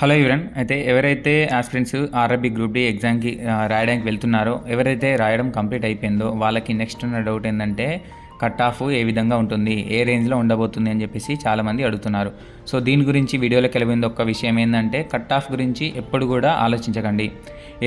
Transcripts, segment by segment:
Hello యువరన్ అయితే ఎవరైతే aspirants RRB group D ఎగ్జామ్కి రాయడానికి వెళ్తున్నారో ఎవరైతే రాయడం కంప్లీట్ అయిపోయిందో వాళ్ళకి నెక్స్ట్ ఉన్న డౌట్ ఏంటంటే కట్ ఆఫ్ ఏ విధంగా ఉంటుంది ఏ రేంజ్లో ఉండబోతుంది అని చెప్పేసి చాలామంది అడుగుతున్నారు. సో దీని గురించి వీడియోలో వెళ్ళింది ఒక్క విషయం ఏంటంటే కట్ ఆఫ్ గురించి ఎప్పుడు కూడా ఆలోచించకండి.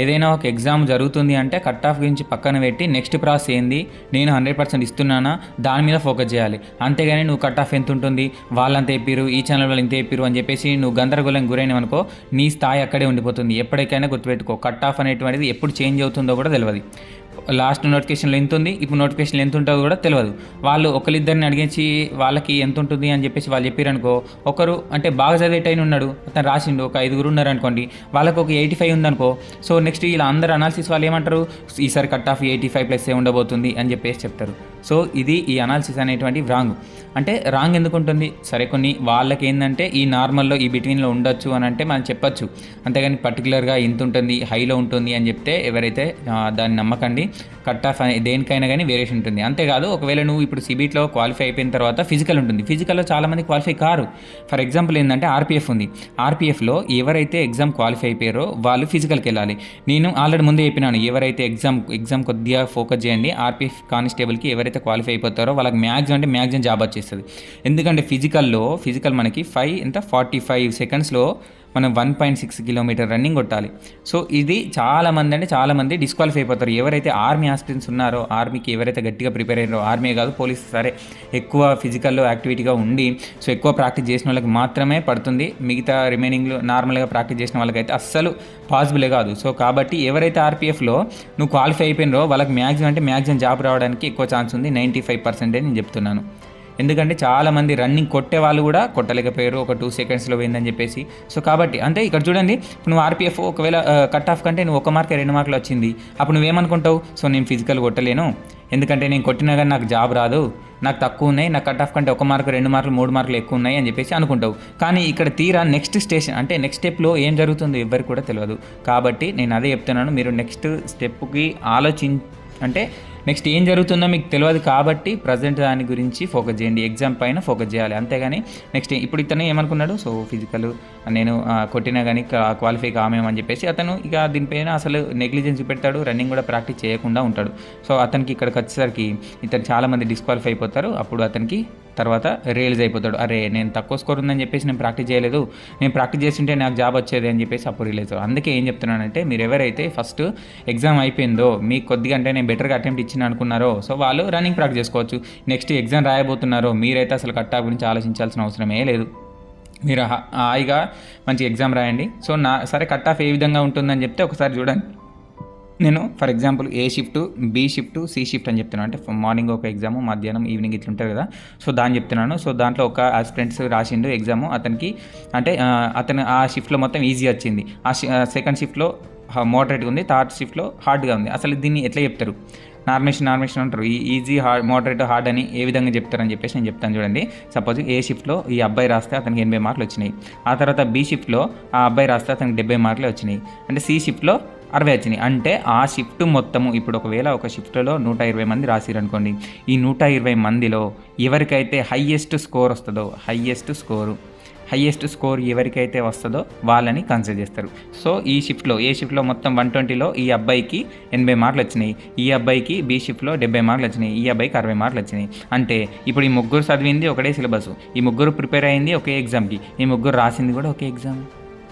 ఏదైనా ఒక ఎగ్జామ్ జరుగుతుంది అంటే కట్ ఆఫ్ గురించి పక్కన పెట్టి నెక్స్ట్ ప్రాసెస్ ఏంది నేను హండ్రెడ్ పర్సెంట్ ఇస్తున్నానా దాని మీద ఫోకస్ చేయాలి. అంతేగాని నువ్వు కట్ ఆఫ్ ఎంత ఉంటుంది వాళ్ళంత చెప్పిరు ఈ ఛానల్ వాళ్ళు ఇంత చెప్పిరు అని చెప్పేసి నువ్వు గందరగోళం గురైనవనుకో నీ స్థాయి అక్కడే ఉండిపోతుంది. ఎప్పటికైనా గుర్తుపెట్టుకో కట్ ఆఫ్ అనేటువంటిది ఎప్పుడు చేంజ్ అవుతుందో కూడా తెలియదు లాస్ట్ నోటిఫికేషన్లో ఎంత ఉంది? ఇప్పుడు నోటిఫికేషన్లో ఎంత ఉంటుందో కూడా తెలియదు వాళ్ళు ఒకరిద్దరిని అడిగించి వాళ్ళకి ఎంత ఉంటుంది అని చెప్పేసి వాళ్ళు చెప్పారనుకో ఒకరు అంటే బాగా చదివేటైన ఉన్నాడు అతను రాసిండు ఒక ఐదుగురు ఉన్నారు అనుకోండి వాళ్ళకి ఒక ఎయిటీ ఫైవ్ ఉందనుకో సో నెక్స్ట్ ఇలా అందరు అనాలిసిస్ వాళ్ళు ఏమంటారు? ఈసారి cut off eighty five plus ఏ ఉండబోతుంది అని చెప్పేసి చెప్తారు. సో ఇది ఈ అనాలిసిస్ అనేటువంటి రాంగ్ అంటే రాంగ్ ఎందుకు ఉంటుంది? సరే కొన్ని వాళ్ళకి ఏంటంటే ఈ నార్మల్లో ఈ బిట్వీన్లో ఉండొచ్చు అని అంటే మనం చెప్పొచ్చు. అంతేగాని పర్టికులర్గా ఇంత ఉంటుంది హైలో ఉంటుంది అని చెప్తే ఎవరైతే దాన్ని నమ్మకండి కట్ ఆఫ్ అనే దేనికైనా కానీ వేరియేషన్ ఉంటుంది. అంతేకాదు ఒకవేళ నువ్వు ఇప్పుడు సిబిట్లో క్వాలిఫై అయిపోయిన తర్వాత ఫిజికల్ ఉంటుంది. ఫిజికల్లో చాలామంది క్వాలిఫై కారు. ఫర్ ఎగ్జాంపుల్ ఏంటంటే ఆర్పిఎఫ్ ఉంది. ఆర్పిఎఫ్లో ఎవరైతే ఎగ్జామ్ క్వాలిఫై అయిపోయారో వాళ్ళు ఫిజికల్కి వెళ్ళాలి. నేను ఆల్రెడీ ముందే చెప్పినాను ఎవరైతే ఎగ్జామ్ ఎగ్జామ్ కొద్దిగా ఫోకస్ చేయండి ఆర్పిఎఫ్ కానిస్టేబుల్కి ఎవరైతే క్వాలిఫై అయిపోతారో వాళ్ళకి మ్యాక్సిమం అంటే మ్యాక్సిమం జాబ్ వచ్చేస్తుంది. ఎందుకంటే ఫిజికల్లో ఫిజికల్ మనకి ఫైవ్ ఎంత? ఫార్టీ ఫైవ్ సెకండ్స్లో మనం one point six kilometre running కొట్టాలి. సో ఇది చాలామంది అంటే చాలామంది డిస్క్వాలిఫై అయిపోతారు. ఎవరైతే ఆర్మీ ఆస్పిరెంట్స్ ఉన్నారో ఆర్మీకి ఎవరైతే గట్టిగా ప్రిపేర్ అయ్యారో ఆర్మీ కాదు పోలీస్ సరే ఎక్కువ ఫిజికల్లో యాక్టివిటీగా ఉండి సో ఎక్కువ ప్రాక్టీస్ చేసిన వాళ్ళకి మాత్రమే పడుతుంది. మిగతా రిమైనింగ్లో నార్మల్గా ప్రాక్టీస్ చేసిన వాళ్ళకైతే అస్సలు పాసిబులే కాదు. సో కాబట్టి ఎవరైతే ఆర్పీఎఫ్లో నువ్వు క్వాలిఫై అయిపోయినరో వాళ్ళకి మ్యాక్సిమం అంటే మ్యాక్సిమం జాబ్ రావడానికి ఎక్కువ ఛాన్స్ ఉంది. నైంటీ ఫైవ్ పర్సెంటే నేను చెప్తున్నాను. ఎందుకంటే చాలామంది రన్నింగ్ కొట్టే వాళ్ళు కూడా కొట్టలేకపోయారు. ఒక టూ సెకండ్స్లో పోయిందని చెప్పేసి. సో కాబట్టి అంటే ఇక్కడ చూడండి నువ్వు ఆర్పిఎఫ్ ఒకవేళ కట్ ఆఫ్ కంటే నువ్వు ఒక మార్క్ రెండు మార్కులు వచ్చింది. అప్పుడు నువ్వేమనుకుంటావు సో నేను ఫిజికల్ కొట్టలేను. ఎందుకంటే నేను కొట్టినా కానీ నాకు జాబ్ రాదు. నాకు తక్కువ ఉన్నాయి. నాకు కట్ ఆఫ్ కంటే ఒక మార్కు రెండు మార్కులు మూడు మార్కులు ఎక్కువ ఉన్నాయి అని చెప్పేసి అనుకుంటావు. కానీ ఇక్కడ తీరా నెక్స్ట్ స్టేషన్ అంటే నెక్స్ట్ స్టెప్లో ఏం జరుగుతుందో ఎవరికి కూడా తెలియదు కాబట్టి నేను అదే చెప్తున్నాను. మీరు నెక్స్ట్ స్టెప్కి ఆలోచి అంటే నెక్స్ట్ ఏం జరుగుతుందో మీకు తెలియదు కాబట్టి ప్రజెంట్ దాని గురించి ఫోకస్ చేయండి. ఎగ్జామ్ పైన ఫోకస్ చేయాలి. అంతేగాని నెక్స్ట్ ఇప్పుడు ఇతను ఏమనుకున్నాడు? సో ఫిజికల్ నేను కొట్టినా కానీ క్వాలిఫై కామేమని చెప్పేసి అతను ఇక దీనిపైన అసలు నెగ్లిజెన్స్ పెడతాడు రన్నింగ్ కూడా ప్రాక్టీస్ చేయకుండా ఉంటాడు. సో అతనికి ఇక్కడికి వచ్చేసరికి ఇతను చాలామంది డిస్క్వాలిఫై అయిపోతారు. అప్పుడు అతనికి తర్వాత రియలైజ్ అయిపోతాడు. అరే నేను తక్కువ స్కోర్ ఉందని చెప్పేసి నేను ప్రాక్టీస్ చేయలేదు. నేను ప్రాక్టీస్ చేస్తుంటే నాకు జాబ్ వచ్చేది అని చెప్పేసి అప్పుడు రిలీజ్ అవుతాడు అందుకే ఏం చెప్తున్నానంటే మీరు ఎవరైతే ఫస్ట్ ఎగ్జామ్ అయిపోయిందో మీకు కొద్దిగా అంటే నేను బెటర్గా అటెంప్ట్ వచ్చింది అనుకున్నారో సో వాళ్ళు రన్నింగ్ ప్రాక్టీస్ చేసుకోవచ్చు. నెక్స్ట్ ఎగ్జామ్ రాయబోతున్నారో మీరైతే అసలు కట్టా గురించి ఆలోచించాల్సిన అవసరమే లేదు. మీరు హాయిగా మంచి ఎగ్జామ్ రాయండి. సో నా సరే కట్ ఆఫ్ ఏ విధంగా ఉంటుందని చెప్తే ఒకసారి చూడండి. నేను for example A shift B shift C shift అని చెప్తున్నాను. అంటే మార్నింగ్ ఒక ఎగ్జామ్ మధ్యాహ్నం ఈవినింగ్ ఇట్లా ఉంటుంది కదా. సో దాన్ని చెప్తున్నాను. సో దాంట్లో ఒక ఆస్పిరెంట్స్ రాసిండు ఎగ్జామ్ అతనికి అంటే అతను ఆ షిఫ్ట్లో మొత్తం ఈజీ వచ్చింది. ఆ సెకండ్ షిఫ్ట్లో మోడరేట్గా ఉంది. థర్డ్ షిఫ్ట్లో హార్డ్గా ఉంది. అసలు దీన్ని ఎట్లా చెప్తారు? నార్మేషన్ నార్మేషన్ అంటారు. ఈ ఈజీ హార్డ్ మోడరేట్ హార్డ్ అని ఏ విధంగా చెప్తారని చెప్పేసి నేను చెప్తాను చూడండి. సపోజ్ ఏ షిఫ్ట్లో ఈ అబ్బాయి రాస్తే అతనికి ఎనభై మార్కులు వచ్చినాయి. ఆ తర్వాత బి షిఫ్ట్లో ఆ అబ్బాయి రాస్తే అతనికి డెబ్బై మార్కులు వచ్చినాయి. అంటే సి షిఫ్ట్లో అరవై వచ్చినాయి. అంటే ఆ షిఫ్ట్ మొత్తము ఇప్పుడు ఒకవేళ ఒక షిఫ్ట్లో నూట ఇరవై మంది రాసిరు అనుకోండి. ఈ నూట ఇరవై మందిలో ఎవరికైతే హయ్యెస్ట్ స్కోర్ వస్తుందో హయ్యెస్ట్ స్కోరు హయ్యెస్ట్ స్కోర్ ఎవరికైతే వస్తుందో వాళ్ళని కన్సిడర్ చేస్తారు. సో ఈ షిఫ్ట్లో ఏ షిఫ్ట్లో మొత్తం వన్ ట్వంటీలో ఈ అబ్బాయికి ఎనభై మార్కులు వచ్చినాయి. ఈ అబ్బాయికి బి షిఫ్ట్లో డెబ్బై మార్కులు వచ్చినాయి. ఈ అబ్బాయికి అరవై మార్కులు వచ్చినాయి. అంటే ఇప్పుడు ఈ ముగ్గురు చదివింది ఒకటే సిలబస్. ఈ ముగ్గురు ప్రిపేర్ అయింది ఒకే ఎగ్జామ్కి. ఈ ముగ్గురు రాసింది కూడా ఒకే ఎగ్జామ్.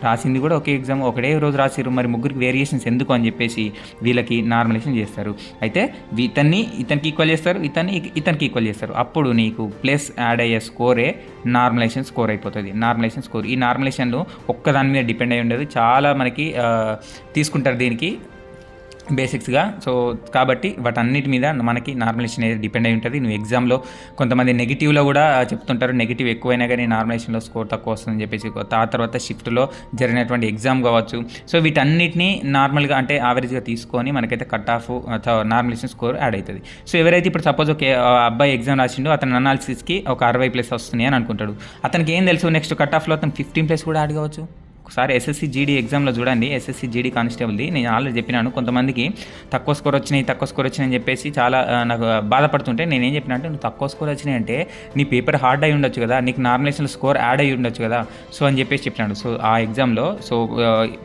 రాసింది కూడా ఒకే ఎగ్జామ్ ఒకటే రోజు రాసిరు మరి ముగ్గురికి వేరియేషన్స్ ఎందుకు అని చెప్పేసి వీళ్ళకి నార్మలైజేషన్ చేస్తారు. అయితే ఇతన్ని ఇతనికి ఈక్వల్ చేస్తారు ఇతన్ని ఇతనికి ఈక్వల్ చేస్తారు. అప్పుడు నీకు ప్లస్ యాడ్ అయ్యే స్కోరే నార్మలైజేషన్ స్కోర్ అయిపోతుంది. నార్మలైజేషన్ స్కోర్ ఈ నార్మలైజేషన్లో ఒక్క దాని మీద డిపెండ్ అయి ఉండదు. చాలా మనకి తీసుకుంటారు దీనికి బేసిక్స్గా. సో కాబట్టి వాటన్నిటి మీద మనకి నార్మలైజేషన్ అనేది డిపెండ్ అయి ఉంటుంది. నువ్వు ఎగ్జామ్లో కొంతమంది నెగిటివ్లో కూడా చెప్తుంటారు నెగిటివ్ ఎక్కువైనా కానీ నార్మలైజేషన్లో స్కోర్ తక్కువ వస్తుందని చెప్పేసి. ఆ తర్వాత షిఫ్ట్లో జరిగినటువంటి ఎగ్జామ్ కావచ్చు. సో వీటన్నిటిని నార్మల్గా అంటే యావరేజ్గా తీసుకొని మనకైతే cut off normalisation score add అవుతుంది సో ఎవరైతే ఇప్పుడు సపోజ్ ఒక అబ్బాయి ఎగ్జామ్ రాసిండో అతను అనాలిసిస్కి ఒక అరవై ప్లస్ వస్తున్నాయి అని అనుకుంటాడు. అతనికి ఏం తెలుసు? నెక్స్ట్ కట్ ఆఫ్లో అతను ఫిఫ్టీన్ ప్లస్ కూడా యాడ్ కావచ్చు. ఒకసారి ఎస్ఎస్సి జీడీ ఎగ్జామ్లో చూడండి. ఎస్ఎస్సి జీడీ కానిస్టేబుల్ది నేను ఆల్రెడీ చెప్పినాను. కొంతమందికి తక్కువ స్కోర్ వచ్చినాయి తక్కువ స్కోర్ వచ్చినాయని అని చెప్పేసి చాలా నాకు బాధపడుతుంటే నేను ఏం చెప్పిన అంటే నువ్వు తక్కువ స్కోర్ వచ్చినాయి అంటే నీ పేపర్ హార్డ్ అయి ఉండొచ్చు కదా. నీకు నార్మలైజేషన్ స్కోర్ యాడ్ అయి ఉండొచ్చు కదా. సో అని చెప్పేసి చెప్పినాడు. సో ఆ ఎగ్జామ్లో సో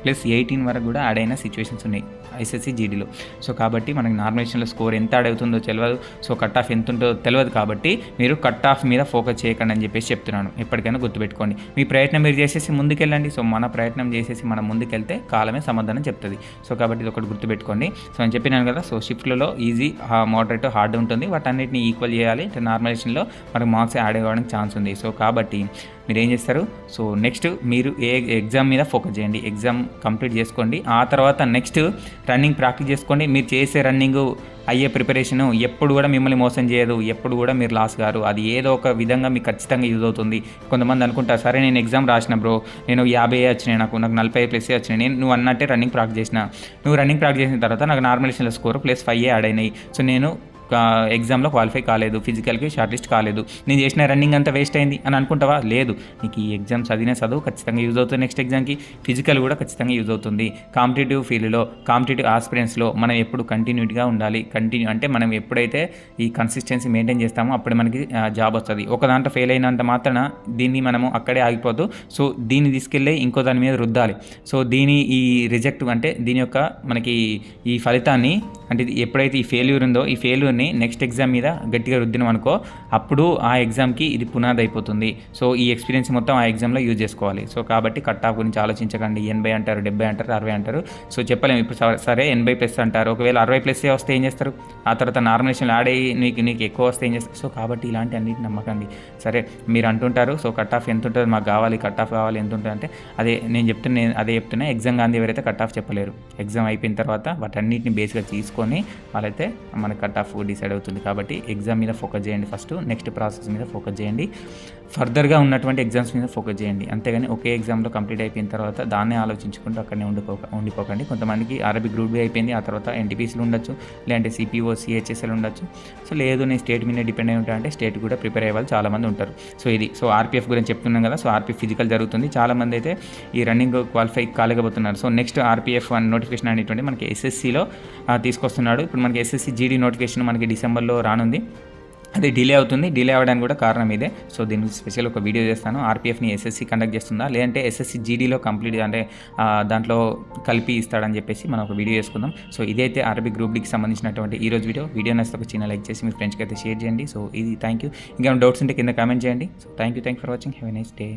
ప్లస్ ఎయిటీన్ వరకు కూడా యాడ్ అయిన సిచ్యువేషన్స్ ఉన్నాయి. ఐసీసీ జీడీలో. సో కాబట్టి మనకి నామినేషన్లో స్కోర్ ఎంత అడుగుతుందో అవుతుందో తెలియదు సో కట్ ఆఫ్ ఎంత ఉంటుందో తెలియదు కాబట్టి మీరు కట్ ఆఫ్ మీద ఫోకస్ చేయకండి అని చెప్పేసి చెప్తున్నాను. ఎప్పటికైనా గుర్తుపెట్టుకోండి. మీ ప్రయత్నం మీరు చేసేసి ముందుకెళ్ళండి. సో మన ప్రయత్నం చేసేసి మనం ముందుకెళ్తే కాలమే సమాధానం చెప్తుంది. సో కాబట్టి ఇది ఒకటి గుర్తుపెట్టుకోండి. సో నేను చెప్పినాను కదా సో షిఫ్ట్లలో ఈజీ మోడరేట్ హార్డ్ ఉంటుంది. వాటన్నిటిని ఈక్వల్ చేయాలి. నార్మలైజేషన్లో మనకు మార్క్స్ యాడ్ అవ్వడానికి ఛాన్స్ ఉంది. సో కాబట్టి మీరు ఏం చేస్తారు? సో నెక్స్ట్ మీరు ఏ ఎగ్జామ్ మీద ఫోకస్ చేయండి. ఎగ్జామ్ కంప్లీట్ చేసుకోండి. ఆ తర్వాత నెక్స్ట్ రన్నింగ్ ప్రాక్టీస్ చేసుకోండి. మీరు చేసే రన్నింగ్ అయ్యే ప్రిపరేషన్ ఎప్పుడు కూడా మిమ్మల్ని మోసం చేయదు. ఎప్పుడు కూడా మీరు లాస్ గారు. అది ఏదో ఒక విధంగా మీకు ఖచ్చితంగా యూజ్ అవుతుంది. కొంతమంది అనుకుంటారు సరే నేను ఎగ్జామ్ రాసిన బ్రో నేను యాభై వచ్చినాయి నాకు. నాకు నలభై ప్లస్ వచ్చినాయి. నేను నువ్వు అన్నట్టే రన్నింగ్ ప్రాక్టీస్ చేసిన. నువ్వు రన్నింగ్ ప్రాక్టీస్ చేసిన తర్వాత నాకు normal score plus five add అయినాయి. సో నేను ఎగ్జామ్లో క్వాలిఫై కాలేదు ఫిజికల్కి షార్ట్ లిస్ట్ కాలేదు. నేను చేసిన రన్నింగ్ అంతా వేస్ట్ అయింది అని అనుకుంటావా? లేదు. నీకు ఈ ఎగ్జామ్ చదివిన చదువు ఖచ్చితంగా యూజ్ అవుతుంది నెక్స్ట్ ఎగ్జామ్కి. ఫిజికల్ కూడా ఖచ్చితంగా యూజ్ అవుతుంది. కాంపిటేటివ్ ఫీల్డ్లో కాంపిటేటివ్ ఆస్పిరెన్స్లో మనం ఎప్పుడు కంటిన్యూట్గా ఉండాలి. కంటిన్యూ అంటే మనం ఎప్పుడైతే ఈ కన్సిస్టెన్సీ మెయింటైన్ చేస్తామో అప్పుడు మనకి జాబ్ వస్తుంది. ఒక దాంట్లో ఫెయిల్ అయినంత మాత్రాన దీన్ని మనము అక్కడే ఆగిపోదు సో దీన్ని తీసుకెళ్ళి ఇంకో దాని మీద రుద్దాలి. సో దీని ఈ రిజెక్ట్ అంటే దీని యొక్క మనకి ఈ ఫలితాన్ని అంటే ఇది ఎప్పుడైతే ఈ ఫెయిల్యూర్ ఉందో ఈ ఫెయిల్యూర్ని నెక్స్ట్ ఎగ్జామ్ మీద గట్టిగా రుద్దినాం అనుకో అప్పుడు ఆ ఎగ్జామ్కి ఇది పునాది అయిపోతుంది. సో ఈ ఎక్స్పీరియన్స్ మొత్తం ఆ ఎగ్జామ్లో యూజ్ చేసుకోవాలి. సో కాబట్టి కట్ ఆఫ్ గురించి ఆలోచించకండి. ఎనభై అంటారు డెబ్బై అంటారు అరవై అంటారు. సో చెప్పలేము. ఇప్పుడు సరే ఎనభై ప్లస్ అంటారు. ఒకవేళ అరవై ప్లస్ వస్తే ఏం చేస్తారు? ఆ తర్వాత నార్మలేషన్ యాడ్ అయ్యి నీకు నీకు ఎక్కువ వస్తే ఏం చేస్తారు? సో కాబట్టి ఇలాంటి అన్నిటి నమ్మకండి. సరే మీరు అంటుంటారు. సో కట్ ఆఫ్ ఎంత ఉంటుంది మాకు కావాలి. కట్ ఆఫ్ కావాలి ఎంత ఉంటుంది అంటే అదే నేను చెప్తున్నా అదే చెప్తున్నా ఎగ్జామ్ గాంధీ ఎవరైతే కట్ ఆఫ్ చెప్పలేరు. ఎగ్జామ్ అయిపోయిన తర్వాత వాటన్నిటిని బేస్గా చేసుకొని వాళ్ళైతే మన కట్ ఆఫ్ డిసైడ్ అవుతుంది కాబట్టి ఎగ్జామ్ మీద ఫోకస్ చేయండి ఫస్ట్ నెక్స్ట్ ప్రాసెస్ మీద ఫోకస్ చేయండి. ఫర్దర్గా ఉన్నటువంటి ఎగ్జామ్స్ మీద ఫోకస్ చేయండి. అంతేగాని ఒకే ఎగ్జామ్లో కంప్లీట్ అయిపోయిన తర్వాత దాన్నే ఆలోచించుకుంటూ అక్కడనే ఉండిపోక ఉండిపోకండి. కొంతమందికి అరబిక్ గ్రూప్ బి అయిపోయింది. ఆ తర్వాత ఎన్టీపీసీలు ఉండొచ్చు లేదంటే సిపిఓ సిహెచ్ఎస్ఎల్ ఉండొచ్చు. సో లేదు నేను స్టేట్ మీద డిపెండ్ అయి ఉంటా అంటే స్టేట్ కూడా ప్రిపేర్ అయ్యే వాళ్ళు చాలామంది ఉంటారు. సో ఇది సో ఆర్పీఎఫ్ గురించి చెప్తున్నాం కదా సో ఆర్పీఎఫ్ ఫిజికల్ జరుగుతుంది. చాలామంది అయితే ఈ running qualify కాలేకపోతున్నారు. So next RPF one notification అనేటువంటి మనకి ఎస్ఎస్సిలో తీసుకొస్తున్నాడు. ఇప్పుడు మనకి ఎస్ఎస్సి జీడీ నోటిఫికేషన్ మనకి డిసెంబర్లో రానుంది. అది డిలే అవుతుంది. డిలే అవ్వడానికి కూడా కారణం ఇదే. సో దీనికి స్పెషల్ ఒక వీడియో చేస్తాను. ఆర్పీఎఫ్ని ఎస్ఎస్సి కండక్ట్ చేస్తుందా? లేదంటే ఎస్ఎస్సి జీడీలో కంప్లీట్ అంటే దాంట్లో కలిపి ఇస్తాడని చెప్పేసి మనం ఒక వీడియో చేసుకుందాం. సో ఇదైతే ఆర్బీ గ్రూప్ డికి సంబంధించినటువంటి ఈ రోజు వీడియో. వీడియో నచ్చితే ఒక చిన్న లైక్ చేసి మీ ఫ్రెండ్స్కి అయితే షేర్ చేయండి. సో ఇది థ్యాంక్ యూ ఇంకా డౌట్స్ ఉంటే కింద కామెంట్ చేయండి. So thank you thank for watching. Have a nice day.